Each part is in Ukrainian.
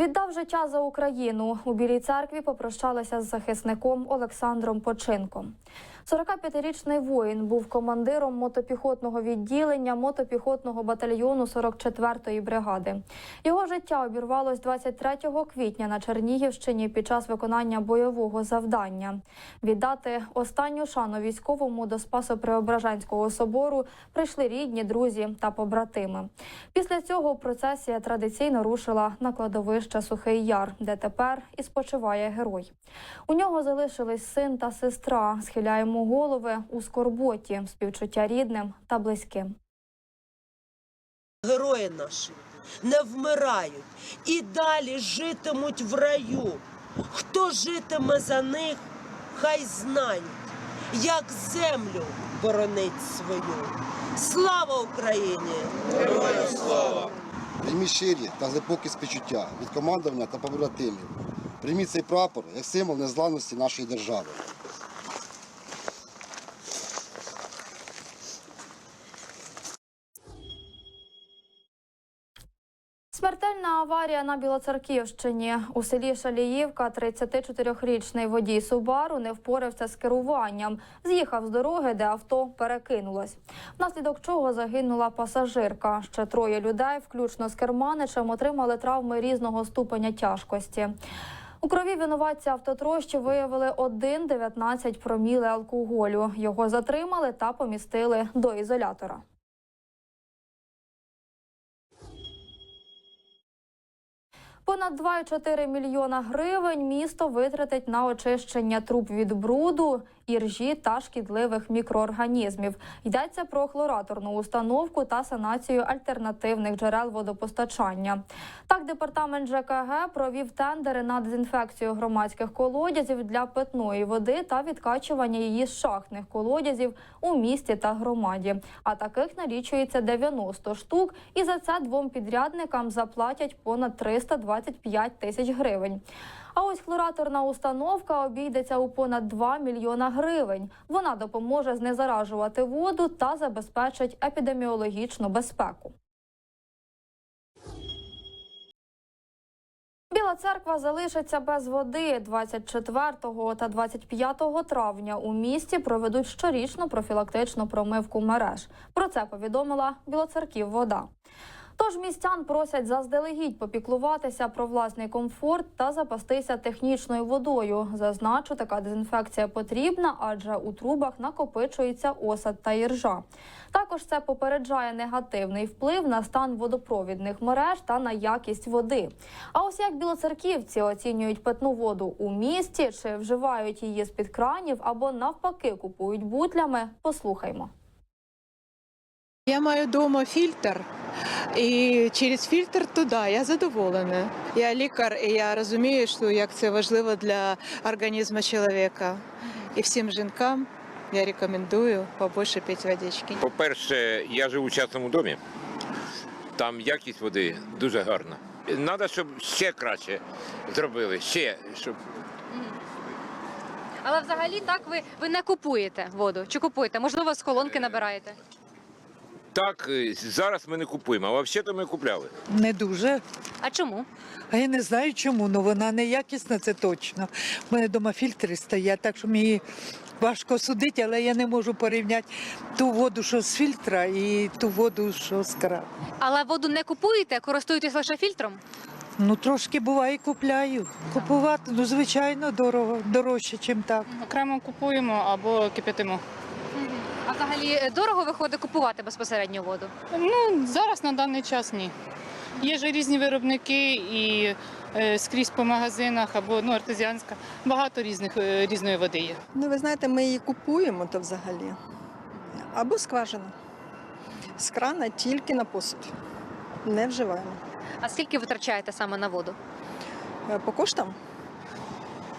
Віддав життя за Україну. У Білій церкві попрощалися з захисником Олександром Починком. 45-річний воїн був командиром мотопіхотного відділення мотопіхотного батальйону 44-ї бригади. Його життя обірвалось 23 квітня на Чернігівщині під час виконання бойового завдання. Віддати останню шану військовому до Спасо-Преображенського собору прийшли рідні, друзі та побратими. Після цього процесія традиційно рушила на кладовище Сухий Яр, де тепер і спочиває герой. У нього залишились син та сестра. Схиляємо голови у скорботі, співчуття рідним та близьким. Герої наші не вмирають і далі житимуть в раю. Хто житиме за них, хай знають, як землю боронить свою. Слава Україні! Прийміть щирі та глибокі співчуття від командування та побратимів. Прийміть цей прапор як символ незламності нашої держави. Аварія на Білоцерківщині. У селі Шаліївка 34-річний водій Субару не впорався з керуванням. З'їхав з дороги, де авто перекинулось. Внаслідок чого загинула пасажирка. Ще троє людей, включно з керманичем, отримали травми різного ступеня тяжкості. У крові винуватця автотрощі виявили 1,19 проміли алкоголю. Його затримали та помістили до ізолятора. Понад 2,4 мільйона гривень місто витратить на очищення труб від бруду, іржі та шкідливих мікроорганізмів. Йдеться про хлораторну установку та санацію альтернативних джерел водопостачання. Так, департамент ЖКГ провів тендери на дезінфекцію громадських колодязів для питної води та відкачування її з шахтних колодязів у місті та громаді. А таких налічується 90 штук, і за це двом підрядникам заплатять понад 325 тисяч гривень. А ось хлораторна установка обійдеться у понад 2 мільйона гривень. Вона допоможе знезаражувати воду та забезпечить епідеміологічну безпеку. Біла церква залишиться без води 24 та 25 травня. У місті проведуть щорічну профілактичну промивку мереж. Про це повідомила Білоцерків вода. Тож містян просять заздалегідь попіклуватися про власний комфорт та запастися технічною водою. Зазначу, така дезінфекція потрібна, адже у трубах накопичується осад та іржа. Також це попереджає негативний вплив на стан водопровідних мереж та на якість води. А ось як білоцерківці оцінюють питну воду у місті, чи вживають її з під кранів або навпаки купують бутлями, послухаймо. Я маю вдома фільтр, і через фільтр туди я задоволена. Я лікар, і я розумію, що як це важливо для організму чоловіка. І всім жінкам я рекомендую побольше пити водички. По-перше, я живу в частному домі. Там якість води дуже гарна. Треба, щоб ще краще зробили, ще, щоб Але взагалі так ви, ви не купуєте воду. Чи купуєте? Можливо, з колонки набираєте. Так е, зараз ми не купуємо, а взагалі-то ми купляли. Не дуже. А чому? А я не знаю чому, але вона не якісна, це точно. У мене вдома фільтри стоять, так що мені важко судити, але я не можу порівняти ту воду, що з фільтра, і ту воду, що з крану. Але воду не купуєте, користуєтесь лише фільтром? Ну трошки буває, купляю. Купувати, ну звичайно, дорого, дорожче, ніж так. Окремо купуємо або кипятимо. А взагалі е, дорого виходить купувати безпосередньо воду? Ну зараз на даний час ні. Є ж різні виробники і е, скрізь по магазинах або ну, артезіанська. Багато різних е, різної води є. Ну, ви знаєте, ми її купуємо то взагалі. Або скважина. З крана тільки на посуд. Не вживаємо. А скільки витрачаєте саме на воду? Е, По коштам?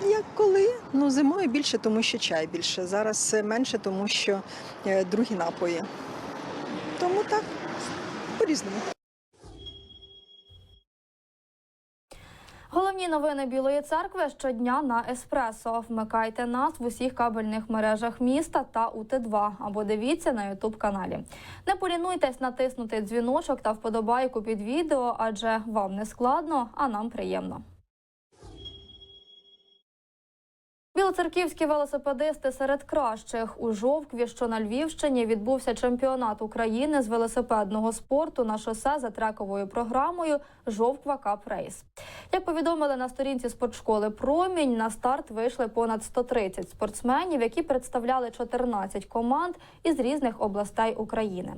Як коли? Ну, зимою більше, тому що чай більше. Зараз е, менше, тому що е, другі напої. Тому так, по-різному. Головні новини Білої церкви щодня на Еспресо. Вмикайте нас в усіх кабельних мережах міста та у Т2 або дивіться на Ютуб каналі. Не полінуйтесь натиснути дзвіночок та вподобайку під відео, адже вам не складно, а нам приємно. Білоцерківські велосипедисти серед кращих у Жовкві, що на Львівщині, відбувся чемпіонат України з велосипедного спорту на шосе за трековою програмою Жовква Кап Рейс. Як повідомили на сторінці спортшколи Промінь, на старт вийшли понад 130 спортсменів, які представляли 14 команд із різних областей України.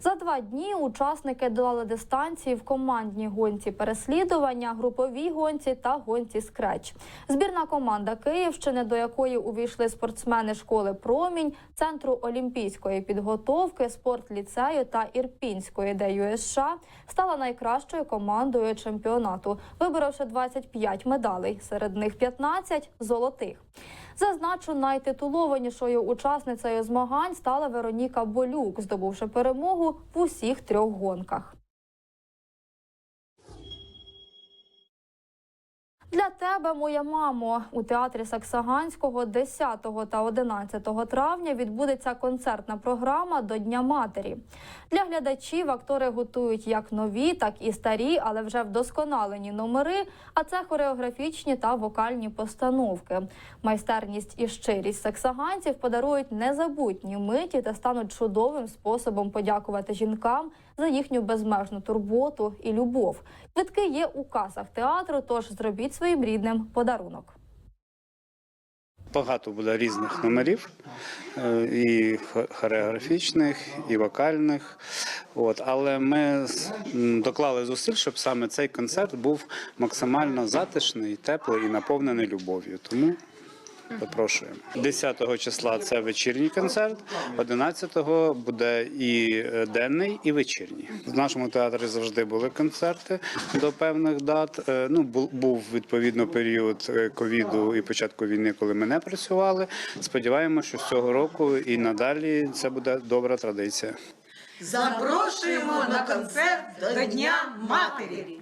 За два дні учасники долали дистанції в командній гонці переслідування, груповій гонці та гонці скреч. Збірна команда Київщини, до якої увійшли спортсмени школи Промінь, центру олімпійської підготовки, спортліцею та Ірпінської ДЮСШ, стала найкращою командою чемпіонату, виборовши 25 медалей, серед них 15 – золотих. Зазначу, найтитулованішою учасницею змагань стала Вероніка Болюк, здобувши перемогу в усіх трьох гонках. Тебе, моя мамо, у театрі Саксаганського 10 та 11 травня відбудеться концертна програма до Дня матері. Для глядачів актори готують як нові, так і старі, але вже вдосконалені номери. А це хореографічні та вокальні постановки. Майстерність і щирість саксаганців подарують незабутні миті та стануть чудовим способом подякувати жінкам за їхню безмежну турботу і любов. Квитки є у касах театру, тож зробіть своїм рідним подарунок. Багато буде різних номерів, е, і хореографічних, і вокальних. От. Але ми доклали зусиль, щоб саме цей концерт був максимально затишний, теплий і наповнений любов'ю. Тому запрошуємо. 10 числа це вечірній концерт, 11-го буде і е, денний, і вечірній. В нашому театрі завжди були концерти до певних дат. Е, Ну, бу- був відповідно період е, ковіду і початку війни, коли ми не працювали. Сподіваємося, що з цього року і надалі це буде добра традиція. Запрошуємо на концерт до Дня Матері.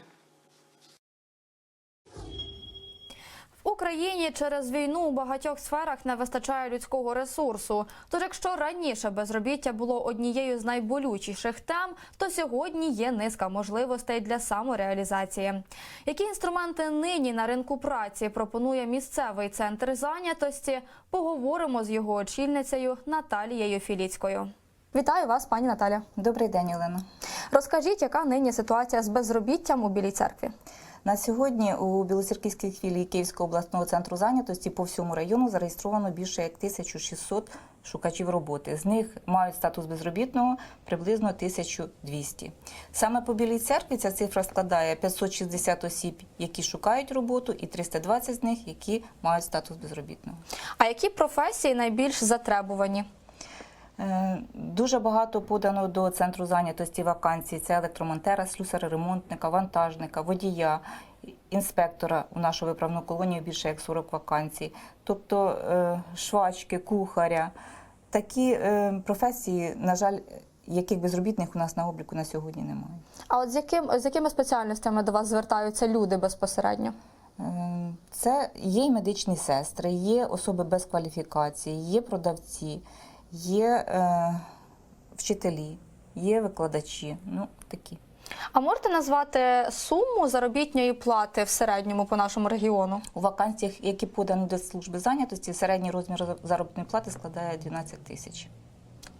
Україні через війну у багатьох сферах не вистачає людського ресурсу. Тож, якщо раніше безробіття було однією з найболючіших тем, то сьогодні є низка можливостей для самореалізації. Які інструменти нині на ринку праці пропонує місцевий центр зайнятості? Поговоримо з його очільницею Наталією Філіцькою. Вітаю вас, пані Наталя. Добрий день, Олено. Розкажіть, яка нині ситуація з безробіттям у Білій церкві? На сьогодні у Білоцерківській філії Київського обласного центру зайнятості по всьому району зареєстровано більше як 1600 шукачів роботи. З них мають статус безробітного приблизно 1200. Саме по Білій церкві ця цифра складає 560 осіб, які шукають роботу, і 320 з них, які мають статус безробітного. А які професії найбільш затребувані? Е, Дуже багато подано до центру зайнятості вакансій. Це електромонтера, слюсара, ремонтника, вантажника, водія, інспектора. У нашу виправну колонію більше як 40 вакансій. Тобто е, швачки, кухаря. Такі е, професії, на жаль, яких безробітних у нас на обліку на сьогодні немає. А от з яким з якими спеціальностями до вас звертаються люди безпосередньо? Це є і медичні сестри, є особи без кваліфікації, є продавці, є е, вчителі, є викладачі. Ну, такі. А можете назвати суму заробітної плати в середньому по нашому регіону? У вакансіях, які подані до служби зайнятості, середній розмір заробітної плати складає 12 тисяч.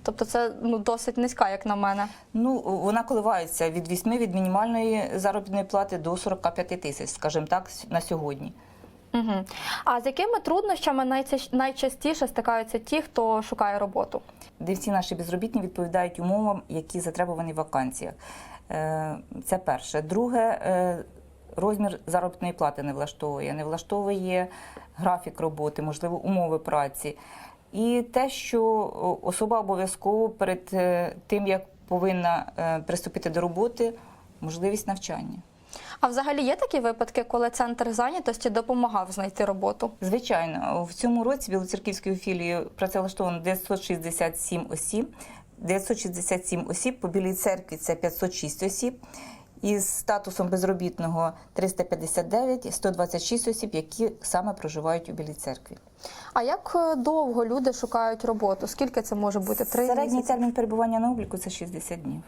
Тобто це ну досить низька, як на мене. Ну, вона коливається від 8 від мінімальної заробітної плати до 45 тисяч, скажімо так, на сьогодні. Угу. А з якими труднощами найча- найчастіше стикаються ті, хто шукає роботу? де всі наші безробітні відповідають умовам, які затребувані в вакансіях. Е, Це перше. Друге, е, розмір заробітної плати не влаштовує, не влаштовує графік роботи, можливо, умови праці. І те, що особа обов'язково перед е, тим, як повинна приступити до роботи, можливість навчання. А взагалі є такі випадки, коли центр зайнятості допомагав знайти роботу? Звичайно, в цьому році Білоцерківською філією працевлаштовано 967 осіб. 967 осіб по Білій церкві це 506 осіб. із статусом безробітного 359, 126 осіб, які саме проживають у Білій церкві. А як е, довго люди шукають роботу? Скільки це може бути? Три Середній місяці? термін перебування на обліку це 60 днів.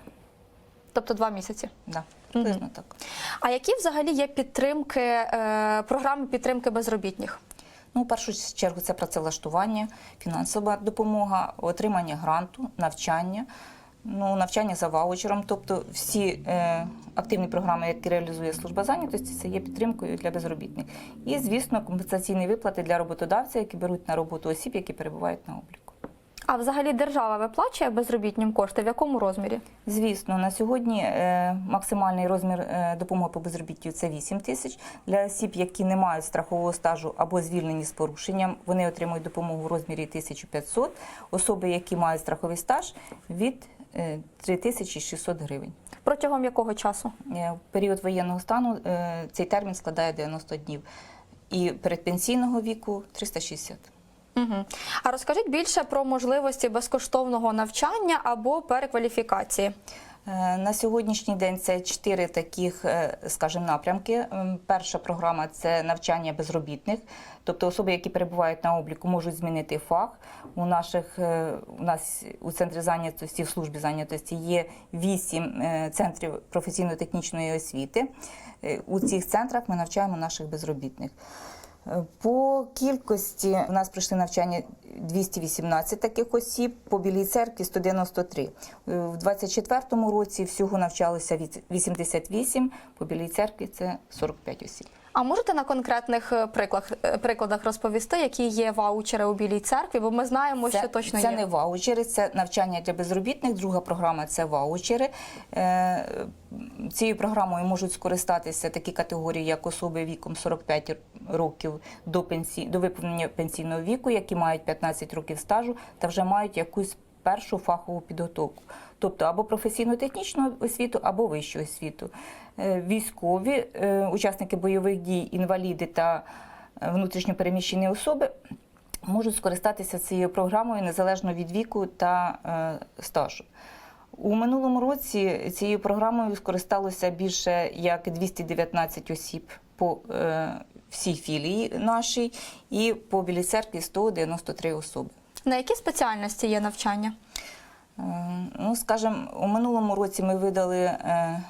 Тобто два місяці. Да, приблизно так. А які взагалі є підтримки, е, програми підтримки безробітних? Ну, в першу чергу це працевлаштування, фінансова допомога, отримання гранту, навчання. Ну, навчання за ваучером, тобто всі е, активні програми, які реалізує служба зайнятості, це є підтримкою для безробітних. І, звісно, компенсаційні виплати для роботодавця, які беруть на роботу осіб, які перебувають на обліку. А взагалі держава виплачує безробітним кошти? В якому розмірі? Звісно, на сьогодні е, максимальний розмір е, допомоги по безробіттю це 8 тисяч. Для осіб, які не мають страхового стажу або звільнені з порушенням, вони отримують допомогу в розмірі 1500. Особи, які мають страховий стаж, від е, 3600 гривень. Протягом якого часу? Е, В період воєнного стану е, цей термін складає 90 днів. І передпенсійного віку 360. Угу. А розкажіть більше про можливості безкоштовного навчання або перекваліфікації. Е, На сьогоднішній день це чотири таких, е, скажімо, напрямки. Перша програма це навчання безробітних, тобто особи, які перебувають на обліку, можуть змінити фах. У наших е, у нас у центрі зайнятості, в службі зайнятості є вісім центрів професійно-технічної освіти. У цих центрах ми навчаємо наших безробітних. По кількості в нас пройшли навчання 218 таких осіб, по Білій церкві 193. Е, В 24-му році всього навчалося від 88, по Білій церкві це 45 осіб. А можете на конкретних е, прикладах, е, прикладах розповісти, які є ваучери у Білій церкві? Бо ми знаємо, що точно це є. не ваучери, це навчання для безробітних. Друга програма це ваучери. Е, Цією програмою можуть скористатися такі категорії, як особи віком 45 років до пенсії до виповнення пенсійного віку, які мають 15 років стажу та вже мають якусь першу фахову підготовку, тобто або професійно-технічну освіту, або вищу освіту. Е, Військові, е, учасники бойових дій, інваліди та е, внутрішньопереміщені особи можуть скористатися цією програмою незалежно від віку та стажу. У минулому році цією програмою скористалося більше як 219 осіб по всій філії нашій і по Білій церкві 193 особи. На які спеціальності є навчання? Е, Ну, скажімо, у минулому році ми видали е,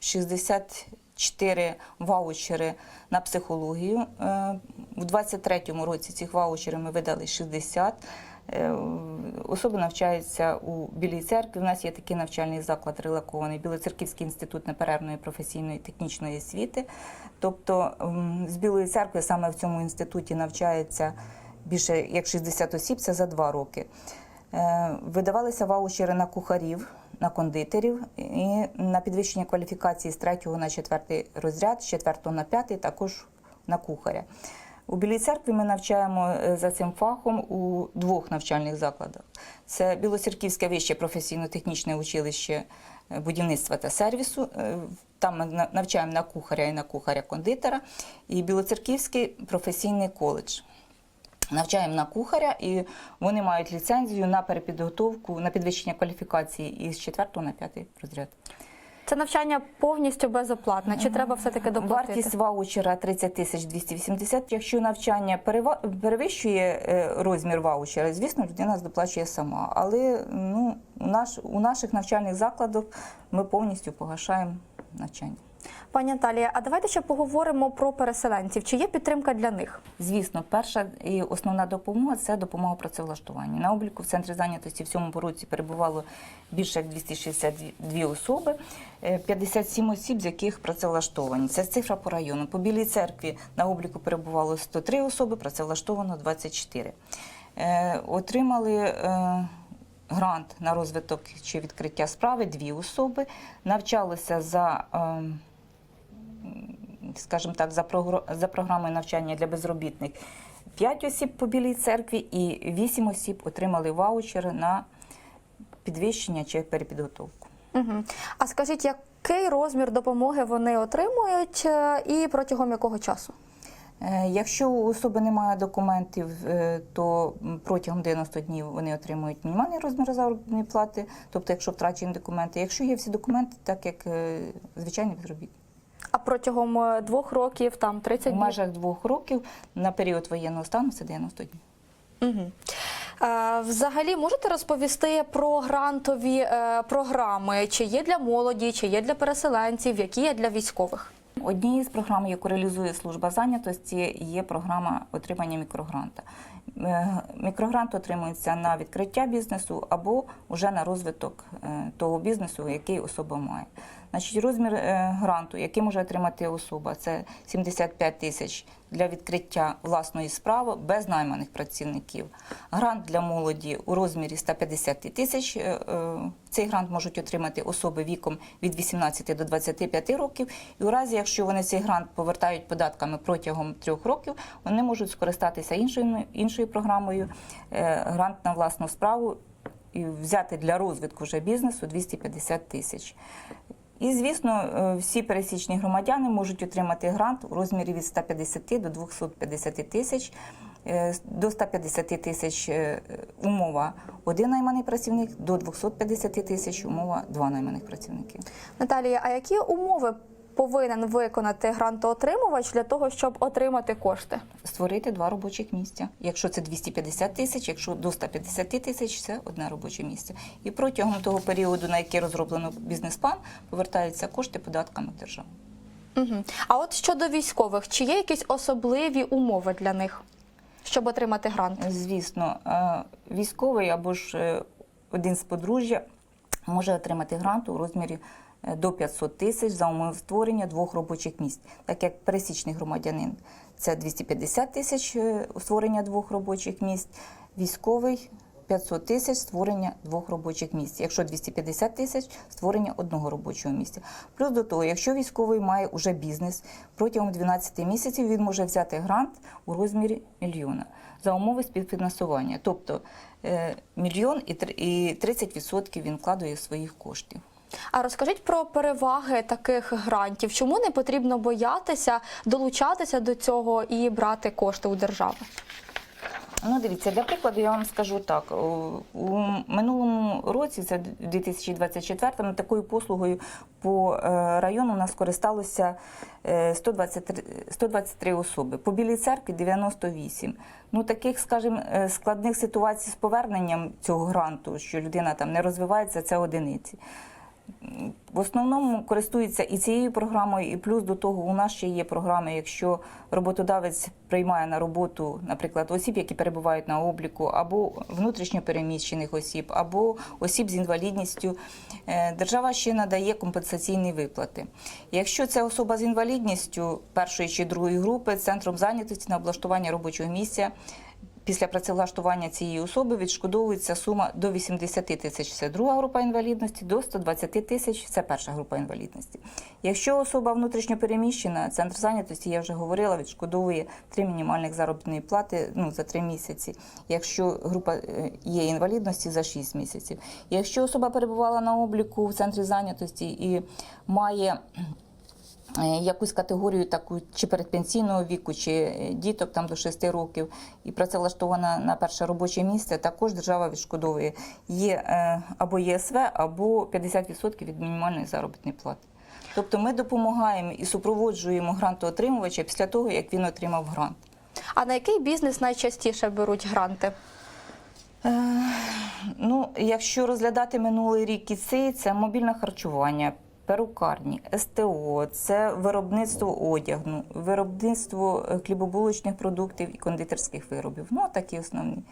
64 ваучери на психологію. Е, У 23-му році цих ваучерів ми видали 60. Е, Особи навчаються у Білій церкві. У нас є такий навчальний заклад релакований Білоцерківський інститут неперервної професійної технічної освіти. Тобто з Білої церкви саме в цьому інституті навчається більше як 60 осіб, це за два роки. Е, Видавалися ваучери на кухарів, на кондитерів і на підвищення кваліфікації з 3 на 4 розряд, з 4 на 5 також на кухаря. У Білій церкві ми навчаємо е, за цим фахом у двох навчальних закладах. Це Білоцерківське вище професійно-технічне училище е, будівництва та сервісу. Там ми навчаємо на кухаря і на кухаря-кондитера, і Білоцерківський професійний коледж. Навчаємо на кухаря, і вони мають ліцензію на перепідготовку, на підвищення кваліфікації із 4 на 5 розряд. Це навчання повністю безоплатне. Чи треба все-таки доплатити? Вартість ваучера 30 тисяч 280. Якщо навчання перевищує е, розмір ваучера, звісно, людина доплачує сама. Але ну, у, наш, у наших навчальних закладах ми повністю погашаємо навчання. Пані Наталія, а давайте ще поговоримо про переселенців. Чи є підтримка для них? Звісно, перша і основна допомога це допомога працевлаштування. На обліку в центрі зайнятості в цьому році перебувало більше як 262 особи, е, 57 осіб, з яких працевлаштовані. Це цифра по району. По Білій церкві на обліку перебувало 103 особи, працевлаштовано 24. Е, Отримали е, грант на розвиток чи відкриття справи дві особи. Навчалися за. ем, скажімо так, за, за програмою навчання для безробітних 5 осіб по Білій церкві і 8 осіб отримали ваучери на підвищення чи перепідготовку. Угу. А скажіть, який розмір допомоги вони отримують е, і протягом якого часу? Е, Якщо у особи немає документів, е, то протягом 90 днів вони отримують мінімальний розмір заробітної плати, тобто якщо втрачені документи. Якщо є всі документи, так як звичайний безробітний. А протягом е, двох років, там 30 У днів? межах двох років на період воєнного стану це 90 днів. Угу. Взагалі, можете розповісти про грантові е, програми, чи є для молоді, чи є для переселенців, які є для військових? Однією з програм, яку реалізує служба зайнятості, є програма отримання мікрогранта. Е, Мікрогрант отримується на відкриття бізнесу або вже на розвиток того бізнесу, який особа має. Значить, розмір е, гранту, який може отримати особа, це 75 тисяч для відкриття власної справи без найманих працівників. Грант для молоді у розмірі 150 тисяч. Е, е, Цей грант можуть отримати особи віком від 18 до 25 років. І у разі, якщо вони цей грант повертають податками протягом трьох років, вони можуть скористатися іншою іншою програмою грант на власну справу і взяти для розвитку вже бізнесу 250 тисяч. І, звісно, е, всі пересічні громадяни можуть отримати грант у розмірі від 150 до 250 тисяч. Е, До 150 тисяч е, умова один найманий працівник, до 250 тисяч умова два найманих працівники. Наталія, а які умови повинен виконати грантоотримувач для того, щоб отримати кошти? Створити два робочих місця. Якщо це 250 тисяч, якщо до 150 тисяч, це одне робоче місце. І протягом того періоду, на який розроблено бізнес-план, повертаються кошти податками в державу. Угу. А от щодо військових, чи є якісь особливі умови для них, щоб отримати грант? Звісно, е, військовий або ж е, один з подружжя може отримати грант у розмірі до 500 тисяч за умови створення двох робочих місць, так як пересічний громадянин це 250 тисяч е, створення двох робочих місць, військовий 500 тисяч створення двох робочих місць. Якщо 250 тисяч створення одного робочого місця. Плюс до того, якщо військовий має уже бізнес, протягом 12 місяців він може взяти грант у розмірі мільйона за умови співфінансування. Тобто е, мільйон і 30% він вкладує своїх коштів. А розкажіть про переваги таких грантів. Чому не потрібно боятися долучатися до цього і брати кошти у держави? Ну, дивіться, для прикладу я вам скажу так. У- У минулому році, це 2024 такою послугою по е, району у нас користалося е, 123, 123 особи. По Білій церкві 98. Ну, таких, скажімо, е, складних ситуацій з поверненням цього гранту, що людина там не розвивається, це одиниці. В основному користуються і цією програмою, і плюс до того у нас ще є програми, якщо роботодавець приймає на роботу, наприклад, осіб, які перебувають на обліку, або внутрішньо переміщених осіб, або осіб з інвалідністю, е, держава ще надає компенсаційні виплати. Якщо це особа з інвалідністю першої чи другої групи, центром зайнятості на облаштування робочого місця. Після працевлаштування цієї особи відшкодовується сума до 80 тисяч це друга група інвалідності, до 120 тисяч це перша група інвалідності. Якщо особа внутрішньо переміщена, центр зайнятості, я вже говорила, відшкодовує три мінімальних заробітної плати ну, за три місяці. Якщо група е, є інвалідності за 6 місяців. Якщо особа перебувала на обліку в центрі зайнятості і має якусь категорію таку чи передпенсійного віку, чи е, діток там до 6 років і працевлаштована на перше робоче місце, також держава відшкодовує є е, або ЄСВ, або 50% від мінімальної заробітної плати. Тобто ми допомагаємо і супроводжуємо грантоотримувача після того, як він отримав грант. А на який бізнес найчастіше беруть гранти? Е, Ну, якщо розглядати минулий рік і цей, це мобільне харчування, перукарні, СТО, це виробництво одягу, виробництво е, хлібобулочних продуктів і кондитерських виробів. Ну, такі основні.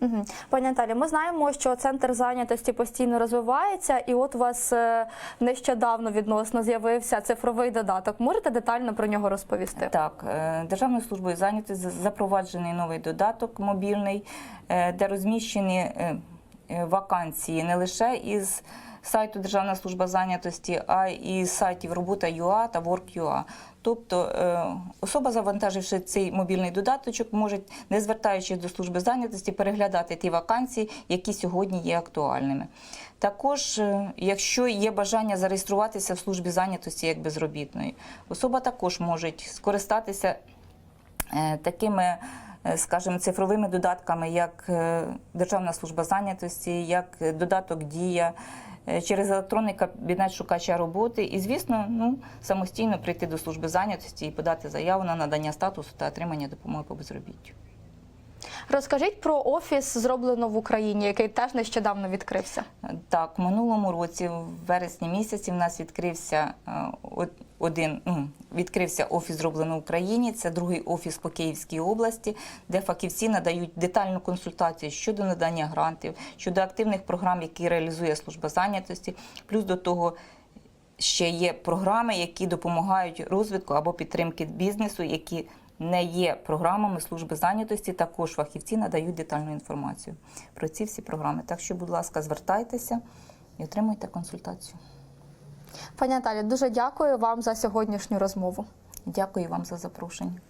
Угу. Пані Наталі, ми знаємо, що центр зайнятості постійно розвивається, і от у вас е, нещодавно відносно з'явився цифровий додаток. Можете детально про нього розповісти? Так, е, Державною службою зайнятості запроваджений новий додаток мобільний, де розміщені вакансії не лише із сайту Державна служба зайнятості, а із сайтів Робота.ua та Work.ua. Тобто е, особа, завантаживши цей мобільний додаточок, може, не звертаючись до служби зайнятості, переглядати ті вакансії, які сьогодні є актуальними. Також, е, якщо є бажання зареєструватися в службі зайнятості як безробітної, особа також може скористатися е, такими, скажімо, цифровими додатками, як Державна служба зайнятості, як додаток Дія. Е, Через електронний кабінет шукача роботи і, звісно, ну самостійно прийти до служби зайнятості і подати заяву на надання статусу та отримання допомоги по безробіттю. Розкажіть про офіс, зроблено в Україні, який теж нещодавно відкрився. Так, минулому році, в вересні місяці, в нас відкрився е, один ну, відкрився офіс зроблено в Україні. Це другий офіс по Київській області, де фахівці надають детальну консультацію щодо надання грантів, щодо активних програм, які реалізує служба зайнятості. Плюс до того. Ще є програми, які допомагають розвитку або підтримки бізнесу, які не є програмами служби зайнятості. Також фахівці надають детальну інформацію про ці всі програми. Так що, будь ласка, звертайтеся і отримуйте консультацію. Пані Наталі, дуже дякую вам за сьогоднішню розмову. Дякую вам за запрошення.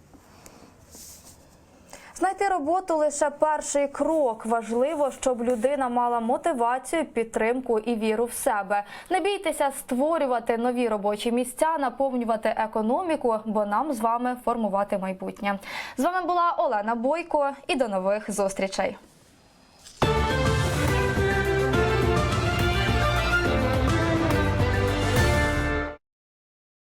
Знайти роботу лише перший крок. Важливо, щоб людина мала мотивацію, підтримку і віру в себе. Не бійтеся створювати нові робочі місця, наповнювати економіку, бо нам з вами формувати майбутнє. З вами була Олена Бойко і до нових зустрічей.